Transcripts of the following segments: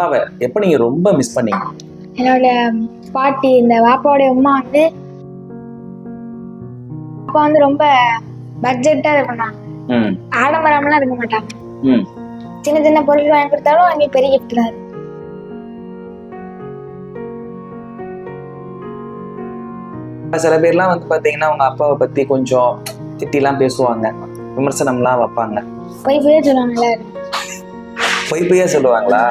அப்பாவை எப்போ நீங்க ரொம்ப மிஸ் பண்ணீங்க? என்னோட பாட்டி இந்த வாப்பாவோட அம்மா வந்து அப்பா வந்து ரொம்ப பட்ஜெட்டா இது பண்ணாங்க ம். ஆடம்பரம்லாம் இருக்க மாட்டாங்க. சின்ன சின்ன பொருள் வாங்கி கொடுத்தாலும் எங்களுக்கு பெரிய தான். அது. சில பேர்லாம் வந்து பாத்தீங்கன்னா அவங்க அப்பாவை பத்தி கொஞ்சம் திட்டிலாம் பேசுவாங்க. விமர்சனம்லாம் வைப்பாங்க. போய் போய் சொல்லுவாங்க எல்லாரும் பொய் பொய்யா சொல்லுவாங்களா?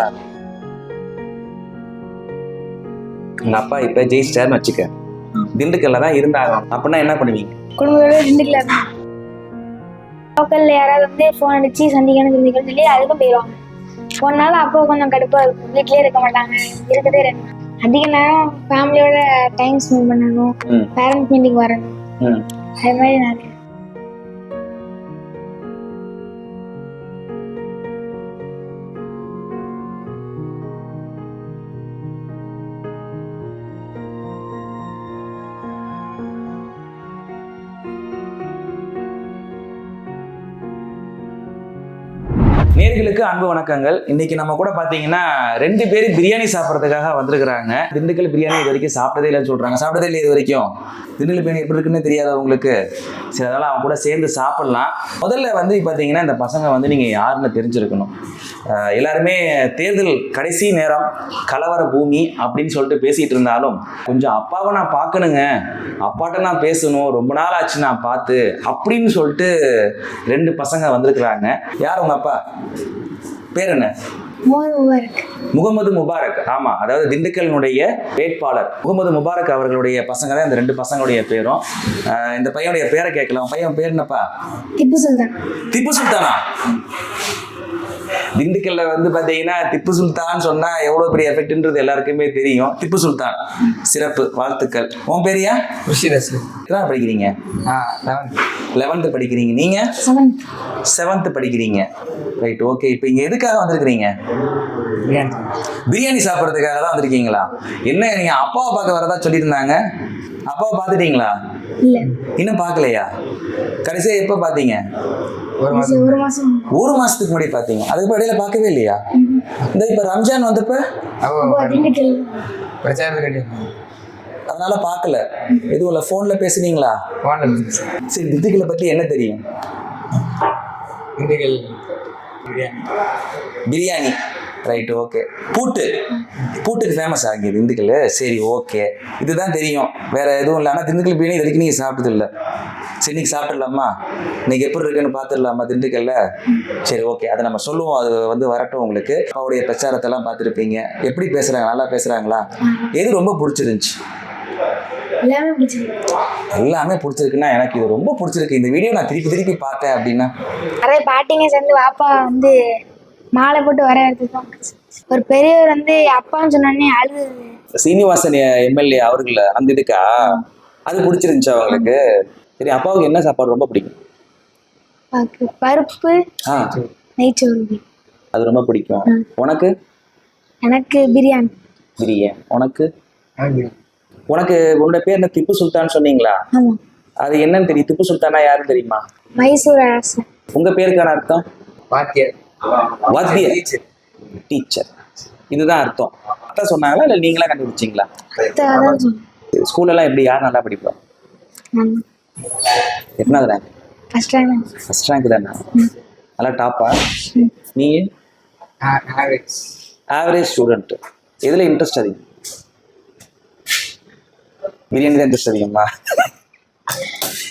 உங்க அப்பா இப்ப ஜெயிச்சிட்டாருன்னு வச்சுக்க. திண்டுக்கல்ல தான் இருந்தாங்க. அப்படின்னா என்ன பண்ணுவீங்க? குடும்பத்தோட ரெண்டுக்குல லோக்கல்ல யாராவது வந்து ஃபோன் அடிச்சு சந்திக்கணும் சந்திக்கணும் சொல்லி அதுக்கும் போயிடுவாங்க போனால அப்போ கொஞ்சம் கடுப்பா இருக்கும். வீட்லயே இருக்க மாட்டாங்க. இருக்கதே ரெண்டு. அதிக நேரம் ஃபேமிலியோட டைம் ஸ்பெண்ட் பண்ணணும். பேரண்ட்ஸ் மீட்டிங் வரணும். அது மாதிரி நிறைய நேர்களுக்கு அன்பு வணக்கங்கள். இன்னைக்கு நம்ம கூட பாத்தீங்கன்னா ரெண்டு பேர் பிரியாணி சாப்பிட்றதுக்காக வந்திருக்கிறாங்க. திண்டுக்கல் பிரியாணி இது வரைக்கும் சாப்பிட்டதே இல்லைன்னு சொல்றாங்க. சாப்பிட்டதே இல்லை இது வரைக்கும்? திண்டுக்கல் பிரியாணி எப்படி இருக்குன்னு தெரியாத உங்களுக்கு? சரி அதெல்லாம் அவங்க கூட சேர்ந்து சாப்பிடலாம். முதல்ல வந்து பாத்தீங்கன்னா இந்த பசங்க வந்து நீங்க யாருன்னு தெரிஞ்சிருக்கணும். எல்லாருமே தேர்தல் கடைசி நேரம் கலவர பூமி அப்படின்னு சொல்லிட்டு பேசிட்டு இருந்தாலும் கொஞ்சம் அப்பாவை நான் பார்க்கணுங்க. அப்பாட்ட நான் பேசணும். ரொம்ப நாள் ஆச்சு நான் பார்த்து அப்படின்னு சொல்லிட்டு ரெண்டு பசங்க வந்திருக்கிறாங்க. யார் உங்க அப்பா? பேர் என்ன? முகமது முபாரக். ஆமா அதாவது திண்டுக்கலினுடைய வேட்பாளர். முகமது முபாரக் அவர்களுடைய பசங்க தான் இந்த ரெண்டு பசங்களுடைய பேரும். இந்த பையனுடைய பேரை கேட்கலாம். உன் பையன் பேர் என்னப்பா? திப்பு சுல்தான். திப்பு சுல்தானா? திண்டுக்கல்ல வந்து பாத்தீங்கன்னா திப்பு சுல்தான் சொன்னா எவ்வளவு பெரிய எஃபெக்ட்ன்றது எல்லாருக்குமே தெரியும். திப்பு சுல்தான். சிறப்பு வாழ்த்துக்கள். உன் பேரியா ருஷிரஸ் எத்தனை படிக்கிறீங்க? லெவன்த்து படிக்கிறீங்க. நீங்க? செவன் செவன்த்து படிக்கிறீங்க. ரைட் ஓகே இப்போ இங்க எதுக்காக வந்திருக்கிறீங்க? பிரியாணி. பிரியாணி சாப்பிட்றதுக்காக தான் வந்திருக்கீங்களா? என்ன நீங்க அப்பாவை பார்க்க வரதா சொல்லியிருந்தாங்க? அப்பாவை பார்த்துட்டீங்களா? இல்ல. இன்னும் பார்க்கலையா? கடைசியா எப்போ பார்த்தீங்க? ஒரு மாதம் ஒரு மாசம் ஒரு மாசத்துக்கு முன்னாடி பார்த்தீங்க. அதுக்கு இடையில பார்க்கவே இல்லையா? இந்த இப்போ ரம்ஜான் வந்தப்ப? அதனால பார்க்கல. எதுவும் இல்லை ஃபோனில் பேசுனீங்களா? சரி திண்டுக்கலை பற்றி என்ன தெரியும்? திண்டுக்கல் பிரியாணி பிரியாணி. ரைட்டு ஓகே பூட்டு. பூட்டுக்கு ஃபேமஸ் ஆகிய திண்டுக்கல் சரி ஓகே இதுதான் தெரியும். வேற எதுவும் இல்லை. ஆனால் திண்டுக்கல் பிரியாணி இது வரைக்கும் நீங்கள் சாப்பிட்டது இல்லை. சரி இன்னைக்கு சாப்பிட்டுடலாமா? இன்னைக்கு எப்படி இருக்குன்னு பார்த்துடலாமா திண்டுக்கல்ல? சரி ஓகே அதை நம்ம சொல்லுவோம். அது வந்து வரட்டும் உங்களுக்கு. அவருடைய பிரச்சாரத்தெல்லாம் பார்த்துருப்பீங்க. எப்படி பேசுகிறாங்க நல்லா பேசுகிறாங்களா எது ரொம்ப பிடிச்சிருந்துச்சி? எல்லாமே பிடிச்சிருக்கு. எல்லாமே பிடிச்சிருக்குன்னா எனக்கு இது ரொம்ப பிடிச்சிருக்கு. இந்த வீடியோ நான் திருப்பி திருப்பி பார்த்தேன் அப்படின்னா. நிறைய பாட்டிங்க சேர்ந்து வாப்பா வந்து மாலை போட்டு வர எடுத்துக்கோங்க ஒரு பெரியவர் வந்து அப்பான்னு சொன்னோடனே அழுது சீனிவாசன் எம்எல்ஏ அவர்கள் அந்த இதுக்கா? அது பிடிச்சிருந்துச்சா அவங்களுக்கு. சரி அப்பாவுக்கு என்ன சாப்பாடு ரொம்ப பிடிக்கும்? பருப்பு ஆ. நெய்ச்சோறு அது ரொம்ப பிடிக்கும். உனக்கு? எனக்கு பிரியாணி. பிரியாணி. உனக்கு? உனக்கு உன்னோட பேர் என்ன? திப்பு சுல்தான் சொன்னீங்களா? அது என்னன்னு தெரியும். திப்பு சுல்தானா யாருன்னு தெரியுமா? மைசூர் அரசு. உங்க பேருக்கான அர்த்தம்? வாத்தியார். வாத்தியர். டீச்சர். டீச்சர். இதுதான் அர்த்தம். அர்த்தம் சொன்னாங்களா? இல்லை நீங்களா கண்டுபிடிச்சிங்களா? அதான் சொன்னேன் ஸ்கூல்லலாம் எப்படி? யார் நல்லா படிப்போம் எத்தனாவது rank first time first rank தானே? நல்லா டாப்பா நீ? ஆவரேஜ் ஆவரேஜ் ஸ்டூடெண்ட் எதில் இன்ட்ரெஸ்ட் அதிகம்? பிரியாணி தான் இன்ட்ரெஸ்ட் அதிகமா?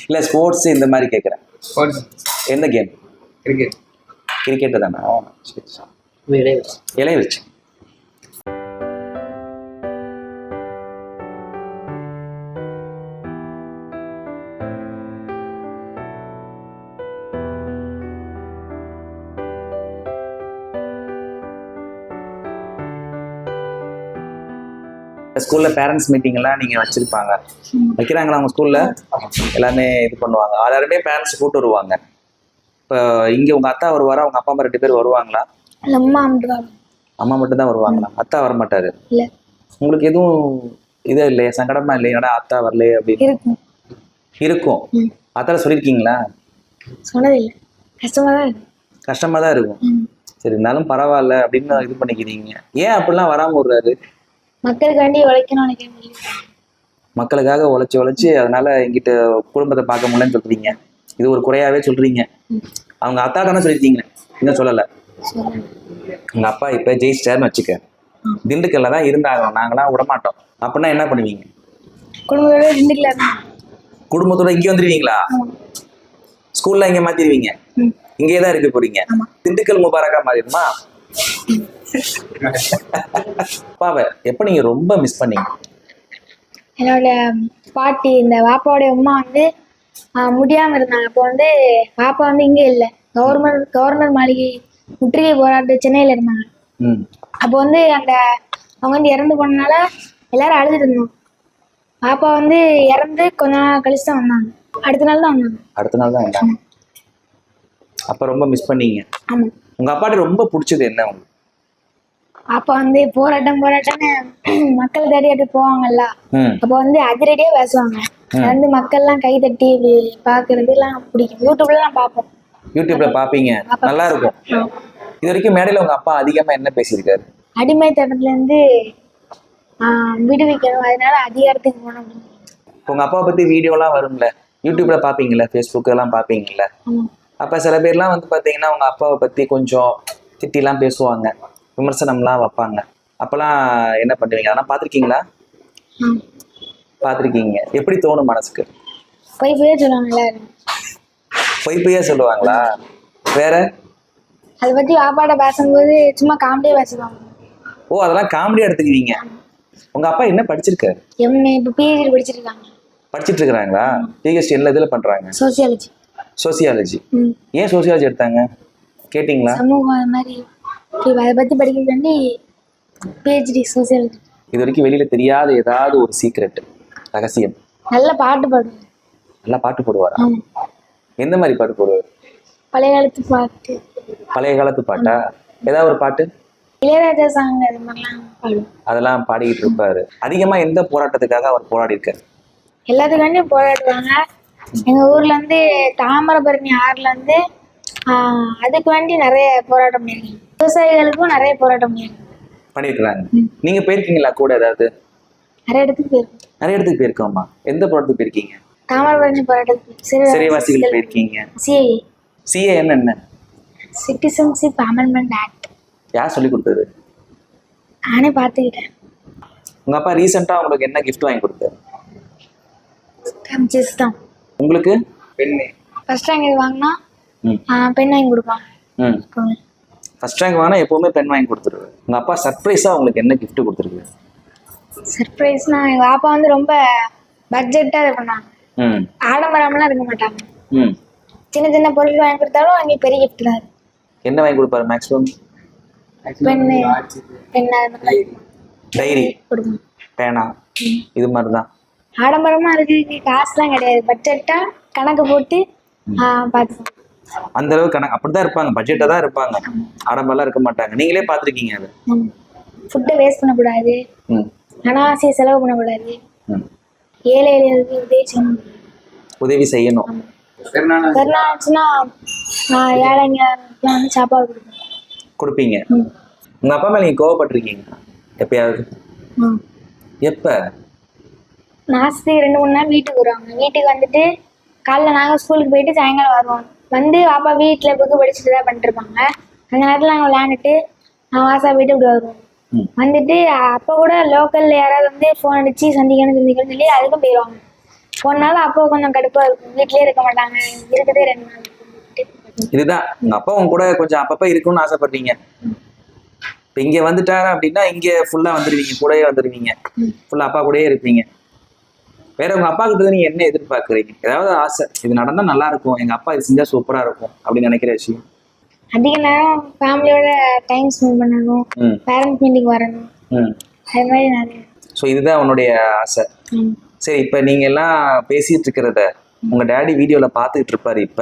இல்லை ஸ்போர்ட்ஸ் இந்த மாதிரி கேட்குறேன் ஸ்போர்ட்ஸ் எந்த கேம் கிரிக்கெட் கிரிக்கெட்டு தானே? ஓ, சரி சரி. இலைய வச்சு ஸ்கூல்ல பேரண்ட்ஸ் மீட்டிங் எல்லாம் நீங்க வச்சிருப்பாங்க. வைக்கிறாங்களா உங்க ஸ்கூல்ல எல்லாமே இது பண்ணுவாங்க. எல்லாருமே பேரண்ட்ஸ் கூட்டு வருவாங்க. இப்போ இங்க உங்க அத்தா வருவாரா? உங்க அப்பா அம்மா ரெண்டு பேர் வருவாங்களா? அம்மா மட்டும் தான் அம்மா மட்டும் தான் வருவாங்களா அத்தா வர மாட்டாரு உங்களுக்கு எதுவும் இதே இல்லையா? சங்கடமா இல்லையா? அத்தா வரலையே அப்படின்னு? இருக்கும். அத்தால சொல்லியிருக்கீங்களா? சொன்னது இல்ல கஷ்டமா தான் கஷ்டமா தான் இருக்கும். சரி இருந்தாலும் பரவாயில்ல அப்படின்னு இது பண்ணிக்கிறீங்க. ஏன் அப்படிலாம் வராம விடுறாரு? மக்களுக்காண்டி உழைக்கணும் நினைக்கிறேன் மக்களுக்காக உழைச்சி உழைச்சி அதனால எங்கிட்ட குடும்பத்தை பார்க்க முடியலன்னு சொல்றீங்க. இது ஒரு குறையாவே சொல்றீங்க. அவங்க அத்தா தானே சொல்லியிருக்கீங்க. இன்னும் சொல்லலை. உங்க அப்பா இப்ப ஜெயிச்சிட்டாருன்னு வச்சுக்க. திண்டுக்கல்ல தான் இருந்தாங்க நாங்களாம் விட மாட்டோம். அப்படின்னா என்ன பண்ணுவீங்க? குடும்பத்தோட திண்டுக்கல இருந்தாங்க குடும்பத்தோட இங்கே வந்துருவீங்களா? ஸ்கூல்ல இங்க மாத்திடுவீங்க ம். இங்கேயே தான் இருக்க போறீங்க. திண்டுக்கல் முபாரக்கா மாறிடுமா? அப்பாவை எப்ப நீங்க ரொம்ப மிஸ் பண்ணீங்க? என்னோட பாட்டி இந்த பாப்பாவுடைய அம்மா வந்து முடியாம இருந்தாங்க. அப்போ வந்து பாப்பா வந்து இங்கே இல்லை. கவர்மெண்ட் கவர்னர் மாளிகை முற்றுகை போராட்ட சென்னையில இருந்தாங்க. அப்போ வந்து அந்த அவங்க வந்து இறந்து போனனால எல்லாரும் அழுதுட்டு இருந்தோம். பாப்பா வந்து இறந்து கொஞ்ச நாள் கழிச்சு தான் வந்தாங்க. அடுத்த நாள் தான் வந்தாங்க. அடுத்த நாள் தான் வந்தாங்க. அப்ப ரொம்ப மிஸ் பண்ணீங்க. ஆமாம் உங்க அப்பாட்ட ரொம்ப பிடிச்சது என்ன உங்களுக்கு அப்போ வந்து போராட்டம் போராட்டம்னு மக்கள் தேடிட்டு போவாங்கல்ல. அப்போ வந்து அதிரடியாக பேசுவாங்க. வந்து மக்கள்லாம் கை தட்டி இப்படி பார்க்கறதுலாம் பிடிக்கும். யூடியூப்லாம் பார்ப்போம். யூடியூப்ல பாப்பீங்க நல்லா இருக்கும் இது வரைக்கும் மேடையில உங்க அப்பா அதிகமா என்ன பேசியிருக்காரு? அடிமைத்தனத்துலேருந்து விடுவிக்கணும். அதனால அதிகாரத்துக்கு இப்ப உங்க அப்பாவை பத்தி வீடியோலாம் வரும்ல. யூடியூப்ல பாப்பீங்கல்ல ஃபேஸ்புக் எல்லாம் பாப்பீங்கல்ல அப்ப சில பேர்லாம் வந்து பாத்தீங்கன்னா உங்க அப்பாவை பத்தி கொஞ்சம் திட்டிலாம் பேசுவாங்க. விமர்சனம்லாம் வைப்பாங்க. அப்பெல்லாம் என்ன பண்ணுவீங்க? அதெல்லாம் பார்த்திருக்கீங்களா? பார்த்திருக்கீங்க. எப்படி தோணும் மனசுக்கு? போய் போய் சொல்லுவாங்க எல்லாரும் பொய் பொய்யா சொல்லுவாங்களா? வேற? அதை பற்றி வாப்பாட்ட பேசும்போது சும்மா காமெடியாக பேசுவாங்க. ஓ அதெல்லாம் காமெடியா எடுத்துக்குவீங்க. உங்க அப்பா என்ன படிச்சிருக்காரு? எம்ஏ இப்போ பிஹெச்டி படிச்சிருக்காங்க. படிச்சிட்டு இருக்கிறாங்களா? பிஹெச்டி எல்லா இதுல பண்றாங்க? சோசியாலஜி சோசியாலஜி ஏன் சோசியாலஜி எடுத்தாங்க? கேட்டிங்களா? சமூகம் அது மாதிரி. அதை பற்றி படிக்கிறதுக்காண்டி பிஹெச்டி சோசியாலஜி இது வரைக்கும் வெளியில தெரியாத ஏதாவது ஒரு சீக்ரெட் ரகசியம். நல்ல பாட்டு பாடுவேன் நல்லா பாட்டு போடுவாரா? எந்த மாதிரி பாட்டு போடுவார்? பழைய காலத்து பாட்டு. பழைய காலத்து பாட்டா? ஏதாவது ஒரு பாட்டு? இளையராஜா சாங் அது மாதிரிலாம் அதெல்லாம் பாடிக்கிட்டு இருப்பாரு. அதிகமா எந்த போராட்டத்துக்காக அவர் போராடி இருக்காரு எல்லாத்துக்காண்டியும் போராடுவாங்க. எங்கள் ஊர்ல இருந்து தாமிரபரணி ஆறுல இருந்து ஆஹ், அதுக்கு வேண்டி நிறைய போராட்டம் பண்ணியிருக்காங்க விவசாயிகளுக்கும் நிறைய போராட்டம் பண்ணியிருக்காங்க பண்ணிருக்கிறாங்க. நீங்க போயிருக்கீங்களா கூட ஏதாவது? நிறைய இடத்துக்கு போயிருக்கோம். நிறைய இடத்துக்கு போயிருக்கோமா எந்த போராட்டத்துக்கு போயிருக்கீங்க? தாமிரபரணி போராட்டத்துக்கு சிறைவாசிகள் போயிருக்கீங்க. சிஐ சிஏஎன் என்ன சிட்டிசன்ஷிப் அமெண்ட்மெண்ட் ஆக்ட் யார் சொல்லி கொடுத்தது? நானே பார்த்துக்கிட்டேன். உங்க அப்பா ரீசெண்டா உங்களுக்கு என்ன gift வாங்கி கொடுத்தாரு? தான். உங்களுக்கு? பெண்ணு. ஃபர்ஸ்ட் ரேங்க் வாங்கினா ம். பெண் வாங்கி கொடுப்பாங்க ம். ஃபர்ஸ்ட் ரேங்க் வாங்கினா எப்பவுமே பென் வாங்கி கொடுத்துருவாரு உங்க அப்பா சர்ப்ரைஸா உங்களுக்கு என்ன gift கொடுத்துருக்கு சர்ப்ரைஸ்னா எங்கள் பாப்பா வந்து ரொம்ப பட்ஜெட்டாக இது பண்ணாங்க ம். ஆடம்பரம்லாம் இருக்க மாட்டாங்க. ம். சின்ன சின்ன பொருள் வாங்கி கொடுத்தாலும் எங்களுக்கு பெரிய gift தான். என்ன வாங்கி கொடுப்பாரு மேக்ஸிமம் பெண்ணு. பெண்ணு அது மாதிரி. டைரி பேனா. இது மாதிரி தான் ஆடம்பரமாக இருக்கிறதுக்கு காசுலாம் கிடையாது. பட்ஜெட்டாக கணக்கு போட்டு பார்த்துக்கணும் அந்த அளவுக்கு கணக்கு அப்படிதான் இருப்பாங்க. பட்ஜெட்டாக தான் இருப்பாங்க. ஆடம்பரம்லாம் இருக்க மாட்டாங்க. நீங்களே பார்த்துருக்கீங்க அது? ஃபுட்டை வேஸ்ட் பண்ணக்கூடாது. அனாவசிய செலவு பண்ணக்கூடாது. ஏழை எளியர்களுக்கு உதவி செய்யணும். உதவி செய்யணும். கருணாச்சுன்னா நான் வந்து சாப்பாடு கொடுப்பேன் கொடுப்பீங்க. உங்க அப்பா மேல நீங்க கோவப்பட்டிருக்கீங்க எப்பயாவது? எப்ப? மாதத்துக்கு ரெண்டு மூணு நாள் வீட்டுக்கு வருவாங்க. வீட்டுக்கு வந்துட்டு காலைல நாங்கள் ஸ்கூலுக்கு போயிட்டு சாயங்காலம் வருவோம். வந்து பாப்பா வீட்டில் புக்கு படிச்சுட்டு தான் பண்ணிட்டு இருப்பாங்க அந்த நேரத்தில் நாங்கள் விளையாண்டுட்டு நான் வாசா போயிட்டு இப்படி வருவோம். வந்துட்டு அப்போ கூட லோக்கலில் யாராவது வந்து ஃபோன் அடிச்சு சந்திக்கணும் சந்திக்கணும்னு சொல்லி அதுக்கும் போயிடுவாங்க போனால அப்போ கொஞ்சம் கடுப்பாக இருக்கும். வீட்லயே இருக்க மாட்டாங்க. இருக்கதே ரெண்டு நாள் இதுதான். அப்பா உங்க கூட கொஞ்சம் அப்பப்ப இருக்கணும்னு ஆசைப்படுறீங்க. இப்ப இங்க வந்துட்டாரு அப்படின்னா இங்க ஃபுல்லா வந்துருவீங்க. கூடயே வந்துருவீங்க. ஃபுல்லா அப்பா கூடயே இருப்பீங்க. வேற உங்க அப்பா கிட்ட நீங்க என்ன எதிர்பார்க்கறீங்க? ஏதாவது ஆசை இது நடந்தா நல்லா இருக்கும் எங்க அப்பா இது செஞ்சா சூப்பரா இருக்கும் அப்படின்னு நினைக்கிற விஷயம்? அதிக நேரம் ஃபேமிலியோட டைம் ஸ்பெண்ட் பண்ணணும் ம். பேரண்ட்ஸ் மீட்டிங் வரணும். ம். அது மாதிரி நிறைய. ஸோ இதுதான் உன்னுடைய ஆசை. சரி இப்போ நீங்க எல்லாம் பேசிட்டு இருக்கிறத உங்க டேடி வீடியோல பார்த்துக்கிட்டு இருப்பாரு இப்ப.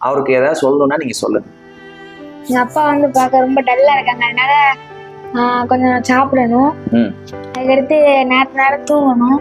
அவருக்கு ஏதாவது சொல்லணும்னா நீங்க சொல்லுங்க. எங்க அப்பா வந்து பார்க்க ரொம்ப டல்லா இருக்காங்க. அதனால கொஞ்சம் சாப்பிடணும். ம். அதுக்கடுத்து நேரத்து நேரம் தூங்கணும்.